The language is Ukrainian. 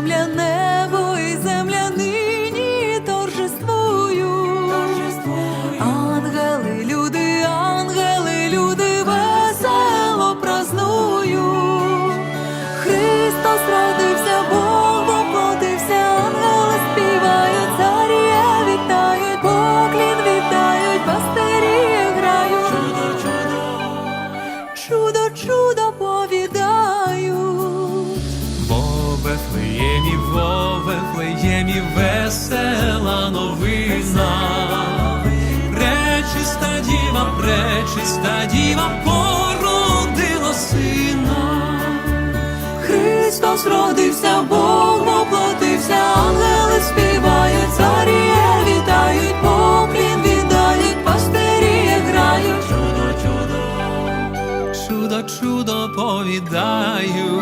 земля, небо і земля нині торжествують. Ангели, люди, ангели, люди весело празнують. Христос родився, Бог воплотився, ангели співають, царі вітають, поклін вітають, пастирі грають. Чудо, чудо повідають. Вифлеємі, во Вифлеємі весела новина. Пречиста діва, пречиста діва породила сина. Христос родився, Бог воплотився, ангели співають, царі вітають, поклін віддають, пастирі грають. чудо, Чудо, чудо, чудо повідають.